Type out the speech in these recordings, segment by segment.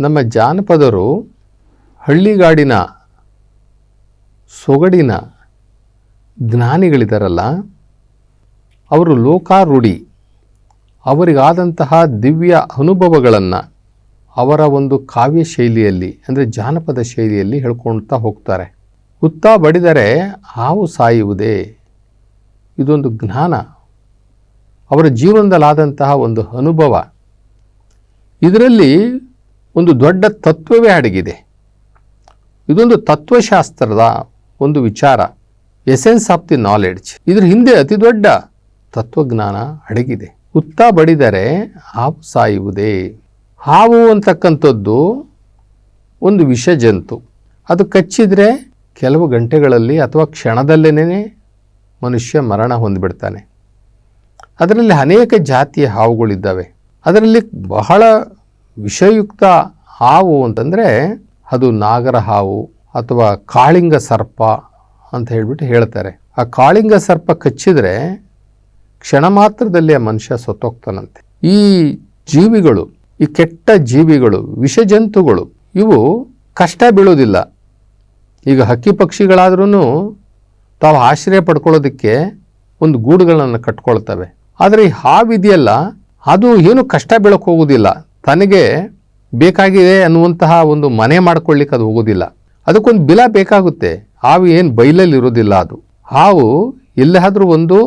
ನಮ್ಮ ಜಾನಪದರು ಹಳ್ಳಿಗಾಡಿನ ಸೊಗಡಿನ ಜ್ಞಾನಿಗಳಿದಾರಲ್ಲ, ಅವರು ಲೋಕಾರೂಢಿ. ಅವರಿಗಾದಂತಹ ದಿವ್ಯ ಅನುಭವಗಳನ್ನು ಅವರ ಒಂದು ಕಾವ್ಯ ಶೈಲಿಯಲ್ಲಿ, ಅಂದರೆ ಜಾನಪದ ಶೈಲಿಯಲ್ಲಿ ಹೇಳ್ಕೊಳ್ತಾ ಹೋಗ್ತಾರೆ. ಹುತ್ತ ಬಡಿದರೆ ಹಾವು ಸಾಯುವುದೇ? ಇದೊಂದು ಜ್ಞಾನ. ಅವರ ಜೀವನದಲ್ಲಾದಂತಹ ಒಂದು ಅನುಭವ. ಇದರಲ್ಲಿ ಒಂದು ದೊಡ್ಡ ತತ್ವವೇ ಅಡಗಿದೆ. ಇದೊಂದು ತತ್ವಶಾಸ್ತ್ರದ ಒಂದು ವಿಚಾರ ಎಸೆನ್ಸ್ ಆಫ್ ದಿ ನಾಲೆಡ್ಜ್ ಇದ್ರ ಹಿಂದೆ ಅತಿ ದೊಡ್ಡ ತತ್ವಜ್ಞಾನ ಅಡಗಿದೆ. ಹುತ್ತ ಬಡಿದರೆ ಹಾವು ಸಾಯುವುದೇ? ಹಾವು ಅಂತಕ್ಕಂಥದ್ದು ಒಂದು ವಿಷ ಜಂತು ಅದು ಕಚ್ಚಿದರೆ ಕೆಲವು ಗಂಟೆಗಳಲ್ಲಿ ಅಥವಾ ಕ್ಷಣದಲ್ಲೇನೇ ಮನುಷ್ಯ ಮರಣ ಹೊಂದಿಬಿಡ್ತಾನೆ. ಅದರಲ್ಲಿ ಅನೇಕ ಜಾತಿಯ ಹಾವುಗಳಿದ್ದಾವೆ. ಅದರಲ್ಲಿ ಬಹಳ ವಿಷಯುಕ್ತ ಹಾವು ಅಂತಂದರೆ ಅದು ನಾಗರ ಹಾವು ಅಥವಾ ಕಾಳಿಂಗ ಸರ್ಪ ಅಂತ ಹೇಳಿಬಿಟ್ಟು ಹೇಳ್ತಾರೆ. ಆ ಕಾಳಿಂಗ ಸರ್ಪ ಕಚ್ಚಿದರೆ ಕ್ಷಣ ಮಾತ್ರದಲ್ಲಿ ಆ ಮನುಷ್ಯ ಸತ್ತೋಗ್ತಾನಂತೆ. ಈ ಜೀವಿಗಳು, ಈ ಕೆಟ್ಟ ಜೀವಿಗಳು, ವಿಷಜಂತುಗಳು, ಇವು ಕಷ್ಟ ಬೀಳೋದಿಲ್ಲ. ಈಗ ಹಕ್ಕಿ ಪಕ್ಷಿಗಳಾದ್ರೂ ತಾವು ಆಶ್ರಯ ಪಡ್ಕೊಳ್ಳೋದಕ್ಕೆ ಒಂದು ಗೂಡುಗಳನ್ನು ಕಟ್ಕೊಳ್ತವೆ. ಆದರೆ ಈ ಹಾವಿದೆಯಲ್ಲ, ಅದು ಏನು ಕಷ್ಟ ಬೀಳಕ್ಕೆ ಹೋಗೋದಿಲ್ಲ. ತನಗೆ ಬೇಕಾಗಿದೆ ಅನ್ನುವಂತಹ ಒಂದು ಮನೆ ಮಾಡ್ಕೊಳ್ಳಿಕ್ಕೆ ಅದು ಹೋಗೋದಿಲ್ಲ. ಅದಕ್ಕೊಂದು ಬಿಲ ಬೇಕಾಗುತ್ತೆ. ಹಾವು ಏನು ಬೈಲಲ್ಲಿ ಇರೋದಿಲ್ಲ ಅದು. ಹಾವು ಎಲ್ಲಾದರೂ ಒಂದು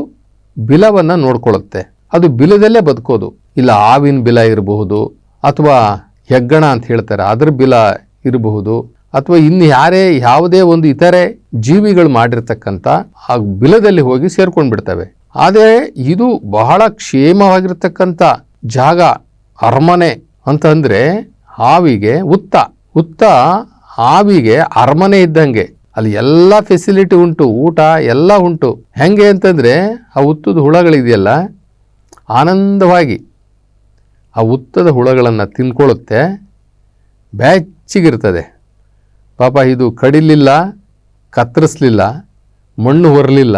ಬಿಲವನ್ನು ನೋಡ್ಕೊಳ್ಳುತ್ತೆ. ಅದು ಬಿಲದಲ್ಲೇ ಬದುಕೋದು. ಇಲ್ಲ ಹಾವಿನ ಬಿಲ ಇರಬಹುದು ಅಥವಾ ಹೆಗ್ಗಣ ಅಂತ ಹೇಳ್ತಾರೆ, ಅದ್ರ ಬಿಲ ಇರಬಹುದು ಅಥವಾ ಇನ್ನು ಯಾರೇ ಯಾವುದೇ ಒಂದು ಇತರೆ ಜೀವಿಗಳು ಮಾಡಿರ್ತಕ್ಕಂಥ ಆ ಬಿಲದಲ್ಲಿ ಹೋಗಿ ಸೇರ್ಕೊಂಡು ಬಿಡ್ತವೆ ಆದರೆ ಇದು ಬಹಳ ಕ್ಷೇಮವಾಗಿರ್ತಕ್ಕಂಥ ಜಾಗ, ಅರಮನೆ. ಅಂತಂದ್ರೆ ಹಾವಿಗೆ ಉತ್ತ ಉತ್ತ ಹಾವಿಗೆ ಅರಮನೆ ಇದ್ದಂಗೆ. ಅಲ್ಲಿ ಎಲ್ಲ ಫೆಸಿಲಿಟಿ ಉಂಟು, ಊಟ ಎಲ್ಲ ಉಂಟು. ಹೆಂಗೆ ಅಂತಂದರೆ ಆ ಉತ್ತದ ಹುಳಗಳಿದೆಯಲ್ಲ, ಆನಂದವಾಗಿ ಆ ಉತ್ತದ ಹುಳಗಳನ್ನು ತಿನ್ಕೊಳ್ಳುತ್ತೆ ಬೆಚ್ಚಿಗಿರ್ತದೆ ಪಾಪ ಇದು ಕಡಿಲಿಲ್ಲ, ಕತ್ತರಿಸ್ಲಿಲ್ಲ, ಮಣ್ಣು ಹೊರಲಿಲ್ಲ,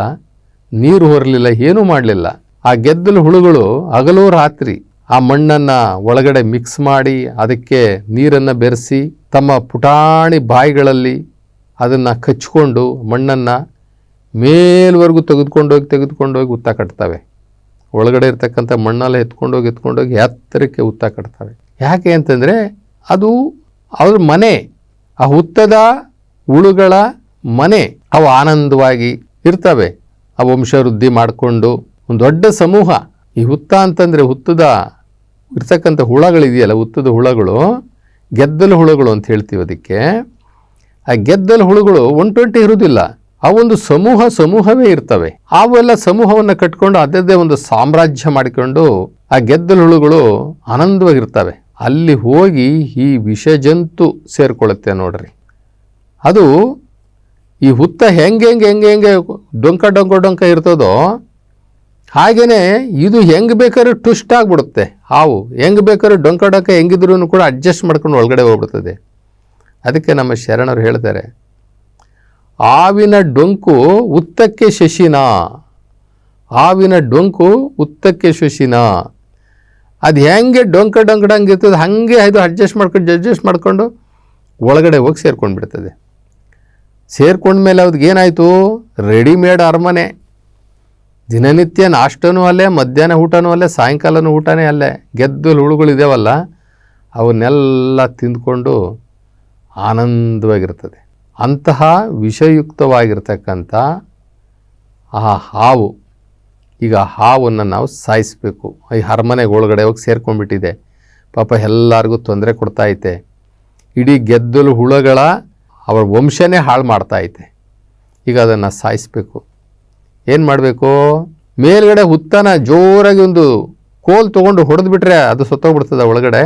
ನೀರು ಹೊರಲಿಲ್ಲ, ಏನೂ ಮಾಡಲಿಲ್ಲ. ಆ ಗೆದ್ದಲು ಹುಳುಗಳು ಹಗಲು ರಾತ್ರಿ ಆ ಮಣ್ಣನ್ನು ಒಳಗಡೆ ಮಿಕ್ಸ್ ಮಾಡಿ ಅದಕ್ಕೆ ನೀರನ್ನು ಬೆರೆಸಿ ತಮ್ಮ ಪುಟಾಣಿ ಬಾಯಿಗಳಲ್ಲಿ ಅದನ್ನು ಕಚ್ಕೊಂಡು ಮಣ್ಣನ್ನು ಮೇಲ್ವರೆಗೂ ತೆಗೆದುಕೊಂಡೋಗಿ ತೆಗೆದುಕೊಂಡೋಗಿ ಉತ್ತ ಕಟ್ತವೆ. ಒಳಗಡೆ ಇರ್ತಕ್ಕಂಥ ಮಣ್ಣೆಲ್ಲ ಎತ್ಕೊಂಡೋಗಿ ಎತ್ಕೊಂಡೋಗಿ ಎತ್ತರಕ್ಕೆ ಉತ್ತ ಕಟ್ತವೆ. ಯಾಕೆ ಅಂತಂದರೆ ಅದು ಅವ್ರ ಮನೆ, ಆ ಹುತ್ತದ ಹುಳುಗಳ ಮನೆ, ಅವು ಆನಂದವಾಗಿ ಇರ್ತವೆ. ಆ ವಂಶವೃದ್ಧಿ ಮಾಡಿಕೊಂಡು ಒಂದು ದೊಡ್ಡ ಸಮೂಹ. ಈ ಹುತ್ತ ಅಂತಂದರೆ ಹುತ್ತದ ಇರ್ತಕ್ಕಂಥ ಹುಳಗಳಿದೆಯಲ್ಲ, ಉತ್ತದ ಹುಳಗಳು, ಗೆದ್ದಲು ಹುಳುಗಳು ಅಂತ ಹೇಳ್ತೀವಿ ಅದಕ್ಕೆ. ಆ ಗೆದ್ದಲು ಹುಳುಗಳು ಒನ್ ಟ್ವೆಂಟಿ ಇರುವುದಿಲ್ಲ. ಆ ಒಂದು ಸಮೂಹ ಸಮೂಹವೇ ಇರ್ತವೆ. ಅವೆಲ್ಲ ಸಮೂಹವನ್ನು ಕಟ್ಕೊಂಡು ಅದರದ್ದೇ ಒಂದು ಸಾಮ್ರಾಜ್ಯ ಮಾಡಿಕೊಂಡು ಆ ಗೆದ್ದಲು ಹುಳುಗಳು ಆನಂದವಾಗಿರ್ತವೆ. ಅಲ್ಲಿ ಹೋಗಿ ಈ ವಿಷಜಂತು ಸೇರಿಕೊಳ್ಳುತ್ತೆ ನೋಡ್ರಿ. ಅದು ಈ ಹುತ್ತ ಹೆಂಗೆ ಹೆಂಗೆ ಹೆಂಗೆ ಹೆಂಗೆ ಡೊಂಕ ಡೊಂಕ ಡೊಂಕ ಇರ್ತದೋ ಹಾಗೆಯೇ ಇದು ಹೆಂಗೆ ಬೇಕಾದ್ರೂ ಟ್ವಿಸ್ಟ್ ಆಗಿಬಿಡುತ್ತೆ. ಹಾವು ಹೆಂಗೆ ಬೇಕಾದ್ರೂ ಡೊಂಕ ಡೊಂಕ ಹೆಂಗಿದ್ರೂ ಕೂಡ ಅಡ್ಜಸ್ಟ್ ಮಾಡ್ಕೊಂಡು ಒಳಗಡೆ ಹೋಗ್ಬಿಡ್ತದೆ. ಅದಕ್ಕೆ ನಮ್ಮ ಶರಣರು ಹೇಳ್ತಾರೆ, ಆವಿನ ಡೊಂಕು ಉತ್ತಕ್ಕೆ ಶಶಿನ, ಆವಿನ ಡೊಂಕು ಉತ್ತಕ್ಕೆ ಶಶಿನ. ಅದು ಹೆಂಗೆ ಡೊಂಕ ಡೊಂಕ ಡಂಗೆ ಇರ್ತದೆ, ಹಾಗೆ ಇದು ಅಡ್ಜಸ್ಟ್ ಮಾಡ್ಕೊಂಡು ಅಡ್ಜಸ್ಟ್ ಮಾಡಿಕೊಂಡು ಒಳಗಡೆ ಹೋಗಿ ಸೇರ್ಕೊಂಡು ಬಿಡ್ತದೆ ಸೇರ್ಕೊಂಡ್ಮೇಲೆ ಅವ್ರಿಗೆ ಏನಾಯಿತು? ರೆಡಿಮೇಡ್ ಅರಮನೆ. ದಿನನಿತ್ಯ ನಾಷ್ಟನೂ ಅಲ್ಲೇ, ಮಧ್ಯಾಹ್ನ ಊಟನೂ ಅಲ್ಲೇ, ಸಾಯಂಕಾಲನೂ ಊಟನೇ ಅಲ್ಲೇ ಗೆದ್ದಲು ಹುಳುಗಳಿದ್ದಾವಲ್ಲ ಅವನ್ನೆಲ್ಲ ತಿಂದ್ಕೊಂಡು ಆನಂದವಾಗಿರ್ತದೆ. ಅಂತಹ ವಿಷಯುಕ್ತವಾಗಿರ್ತಕ್ಕಂಥ ಆ ಹಾವು, ಈಗ ಹಾವನ್ನು ನಾವು ಸಾಯಿಸಬೇಕು. ಈ ಅರಮನೆಗೆ ಒಳಗಡೆ ಹೋಗಿ ಸೇರ್ಕೊಂಡ್ಬಿಟ್ಟಿದೆ. ಪಾಪ ಎಲ್ಲರಿಗೂ ತೊಂದರೆ ಕೊಡ್ತಾ ಐತೆ. ಇಡೀ ಗೆದ್ದಲು ಹುಳುಗಳ ಅವರ ವಂಶನೇ ಹಾಳು ಮಾಡ್ತಾ ಐತೆ. ಈಗ ಅದನ್ನು ಸಾಯಿಸಬೇಕು. ಏನು ಮಾಡಬೇಕು? ಮೇಲ್ಗಡೆ ಹುತ್ತನ ಜೋರಾಗಿ ಒಂದು ಕೋಲ್ ತೊಗೊಂಡು ಹೊಡೆದ್ಬಿಟ್ರೆ ಅದು ಸತ್ತೋಗ್ಬಿಡ್ತದೆ ಒಳಗಡೆ.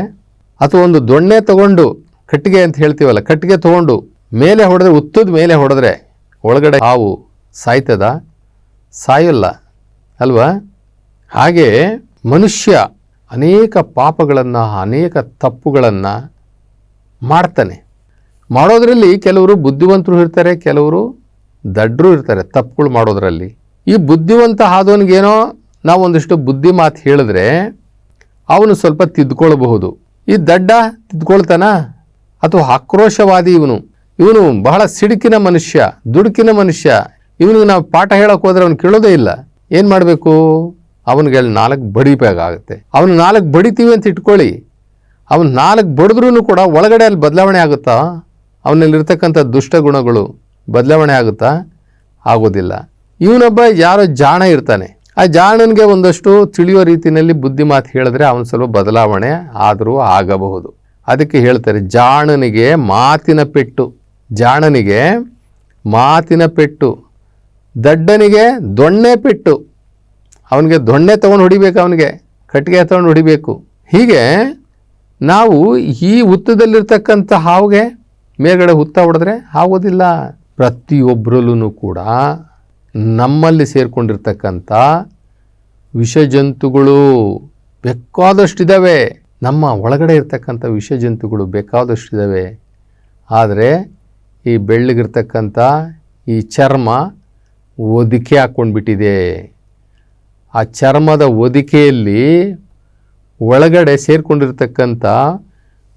ಅಥವಾ ಒಂದು ದೊಣ್ಣೆ ತಗೊಂಡು ಕಟ್ಟಿಗೆ ಅಂತ ಹೇಳ್ತೀವಲ್ಲ, ಕಟ್ಟಿಗೆ ತೊಗೊಂಡು ಮೇಲೆ ಹೊಡೆದ್ರೆ ಉತ್ತದ ಮೇಲೆ ಹೊಡೆದ್ರೆ ಒಳಗಡೆ ಹಾವು ಸಾಯ್ತದ? ಸಾಯಲ್ಲ, ಅಲ್ವಾ? ಹಾಗೆ ಮನುಷ್ಯ ಅನೇಕ ಪಾಪಗಳನ್ನು, ಅನೇಕ ತಪ್ಪುಗಳನ್ನು ಮಾಡ್ತಾನೆ. ಮಾಡೋದರಲ್ಲಿ ಕೆಲವರು ಬುದ್ಧಿವಂತರು ಇರ್ತಾರೆ, ಕೆಲವರು ದಡ್ಡರು ಇರ್ತಾರೆ ತಪ್ಪುಗಳು ಮಾಡೋದ್ರಲ್ಲಿ. ಈ ಬುದ್ಧಿವಂತ ಆದವನಿಗೇನೋ ನಾವು ಒಂದಿಷ್ಟು ಬುದ್ಧಿ ಮಾತು ಹೇಳಿದ್ರೆ ಅವನು ಸ್ವಲ್ಪ ತಿದ್ಕೊಳ್ಬಹುದು. ಈ ದಡ್ಡ ತಿದ್ಕೊಳ್ತಾನ? ಅಥವಾ ಆಕ್ರೋಶವಾದಿ ಇವನು? ಇವನು ಬಹಳ ಸಿಡುಕಿನ ಮನುಷ್ಯ, ದುಡುಕಿನ ಮನುಷ್ಯ. ಇವನಿಗೆ ನಾವು ಪಾಠ ಹೇಳಕ್ ಹೋದ್ರೆ ಅವ್ನು ಕೇಳೋದೇ ಇಲ್ಲ. ಏನು ಮಾಡಬೇಕು? ಅವನಿಗೆ ನಾಲ್ಕು ಬಡಿಬೇಕಾಗುತ್ತೆ ಅವನು ನಾಲ್ಕು ಬಡಿತೀವಿ ಅಂತ ಇಟ್ಕೊಳ್ಳಿ. ಅವನು ನಾಲ್ಕು ಬಡಿದ್ರೂ ಕೂಡ ಒಳಗಡೆ ಅಲ್ಲಿ ಬದಲಾವಣೆ ಆಗುತ್ತಾ? ಅವನಲ್ಲಿರ್ತಕ್ಕಂಥ ದುಷ್ಟ ಗುಣಗಳು ಬದಲಾವಣೆ ಆಗುತ್ತಾ? ಆಗೋದಿಲ್ಲ. ಇವನೊಬ್ಬ ಯಾರೋ ಜಾಣ ಇರ್ತಾನೆ. ಆ ಜಾಣನಿಗೆ ಒಂದಷ್ಟು ತಿಳಿಯೋ ರೀತಿಯಲ್ಲಿ ಬುದ್ಧಿ ಮಾತು ಹೇಳಿದ್ರೆ ಅವನು ಸ್ವಲ್ಪ ಬದಲಾವಣೆ ಆದರೂ ಆಗಬಹುದು. ಅದಕ್ಕೆ ಹೇಳ್ತಾರೆ, ಜಾಣನಿಗೆ ಮಾತಿನ ಪೆಟ್ಟು, ಜಾಣನಿಗೆ ಮಾತಿನ ಪೆಟ್ಟು, ದಡ್ಡನಿಗೆ ದೊಣ್ಣೆ ಪೆಟ್ಟು, ಅವನಿಗೆ ದೊಣ್ಣೆ ತೊಗೊಂಡು ಹೊಡಿಬೇಕು ಅವನಿಗೆ, ಕಟ್ಟಿಗೆ ತೊಗೊಂಡು ಹೊಡಿಬೇಕು. ಹೀಗೆ ನಾವು ಈ ಹುತ್ತದಲ್ಲಿರ್ತಕ್ಕಂಥ ಹಾವಿಗೆ ಮೇಲ್ಗಡೆ ಹುತ್ತ ಹೊಡೆದ್ರೆ ಆಗೋದಿಲ್ಲ. ಪ್ರತಿಯೊಬ್ಬರಲ್ಲೂ ಕೂಡ ನಮ್ಮಲ್ಲಿ ಸೇರಿಕೊಂಡಿರ್ತಕ್ಕಂಥ ವಿಷಜಂತುಗಳು ಬೇಕಾದಷ್ಟಿದ್ದಾವೆ ನಮ್ಮ ಒಳಗಡೆ ಇರ್ತಕ್ಕಂಥ ವಿಷಜಂತುಗಳು ಬೇಕಾದಷ್ಟಿದ್ದಾವೆ ಆದರೆ ಈ ಬೆಳ್ಳಗಿರ್ತಕ್ಕಂಥ ಈ ಚರ್ಮ ಒದಿಕೆ ಹಾಕ್ಕೊಂಡ್ಬಿಟ್ಟಿದೆ. ಆ ಚರ್ಮದ ಒದಿಕೆಯಲ್ಲಿ ಒಳಗಡೆ ಸೇರಿಕೊಂಡಿರ್ತಕ್ಕಂಥ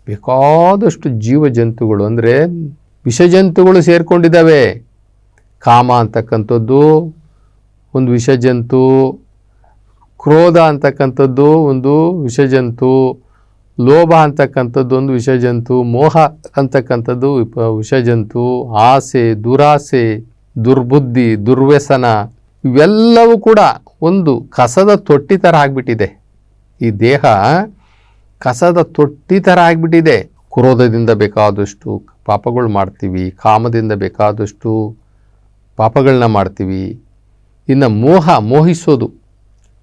ಬೇಕಾದಷ್ಟು ಜೀವಜಂತುಗಳು ಅಂದರೆ ವಿಷಜಂತುಗಳು ಸೇರ್ಕೊಂಡಿದ್ದಾವೆ ಕಾಮ ಅಂತಕ್ಕಂಥದ್ದು, ಒಂದು ವಿಷಜಂತು, ಕ್ರೋಧ ಅಂತಕ್ಕಂಥದ್ದು ಒಂದು ವಿಷಜಂತು, ಲೋಭ ಅಂತಕ್ಕಂಥದ್ದು ಒಂದು ವಿಷಜಂತು, ಮೋಹ ಅಂತಕ್ಕಂಥದ್ದು ವಿಪ- ವಿಷಜಂತು, ಆಸೆ, ದುರಾಸೆ, ದುರ್ಬುದ್ಧಿ, ದುರ್ವ್ಯಸನ ಇವೆಲ್ಲವೂ ಕೂಡ ಒಂದು ಕಸದ ತೊಟ್ಟಿ ಥರ ಆಗಿಬಿಟ್ಟಿದೆ ಈ ದೇಹ ಕಸದ ತೊಟ್ಟಿ ಥರ ಆಗಿಬಿಟ್ಟಿದೆ ಕ್ರೋಧದಿಂದ ಬೇಕಾದಷ್ಟು ಪಾಪಗಳು ಮಾಡ್ತೀವಿ, ಕಾಮದಿಂದ ಬೇಕಾದಷ್ಟು ಪಾಪಗಳನ್ನ ಮಾಡ್ತೀವಿ. ಇನ್ನು ಮೋಹ ಮೋಹಿಸೋದು.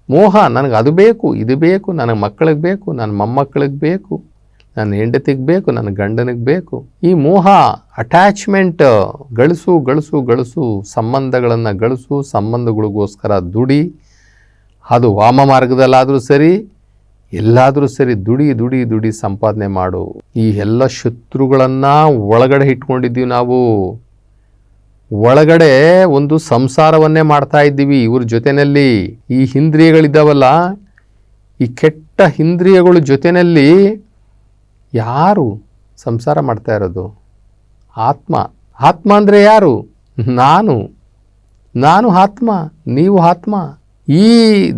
ಮೋಹ ನನಗೆ ಅದು ಬೇಕು, ಇದು ಬೇಕು ನನ್ನ ಮಕ್ಕಳಿಗೆ ಬೇಕು ನನ್ನ ಮೊಮ್ಮಕ್ಕಳಿಗೆ ಬೇಕು ನನ್ನ ಹೆಂಡತಿಗೆ ಬೇಕು ನನ್ನ ಗಂಡನಿಗೆ ಬೇಕು. ಈ ಮೋಹ ಅಟ್ಯಾಚ್ಮೆಂಟ್ ಗಳಿಸು ಗಳಿಸು ಗಳಿಸು, ಸಂಬಂಧಗಳನ್ನು ಗಳಿಸು, ಸಂಬಂಧಗಳಿಗೋಸ್ಕರ ದುಡಿ. ಅದು ವಾಮ ಮಾರ್ಗದಲ್ಲಾದರೂ ಸರಿ, ಎಲ್ಲಾದರೂ ಸರಿ ದುಡಿ ದುಡಿ ದುಡಿ ಸಂಪಾದನೆ ಮಾಡು. ಈ ಎಲ್ಲ ಶತ್ರುಗಳನ್ನು ಒಳಗಡೆ ಇಟ್ಕೊಂಡಿದ್ದೀವಿ ನಾವು. ಒಳಗಡೆ ಒಂದು ಸಂಸಾರವನ್ನೇ ಮಾಡ್ತಾ ಇದ್ದೀವಿ. ಇವ್ರ ಜೊತೆಯಲ್ಲಿ ಈ ಹಿಂದ್ರಿಯಗಳಿದ್ದಾವಲ್ಲ, ಈ ಕೆಟ್ಟ ಹಿಂದ್ರಿಯಗಳು ಜೊತೆಯಲ್ಲಿ ಯಾರು ಸಂಸಾರ ಮಾಡ್ತಾ ಇರೋದು? ಆತ್ಮ. ಆತ್ಮ ಅಂದರೆ ಯಾರು? ನಾನು. ನಾನು ಆತ್ಮ, ನೀವು ಆತ್ಮ. ಈ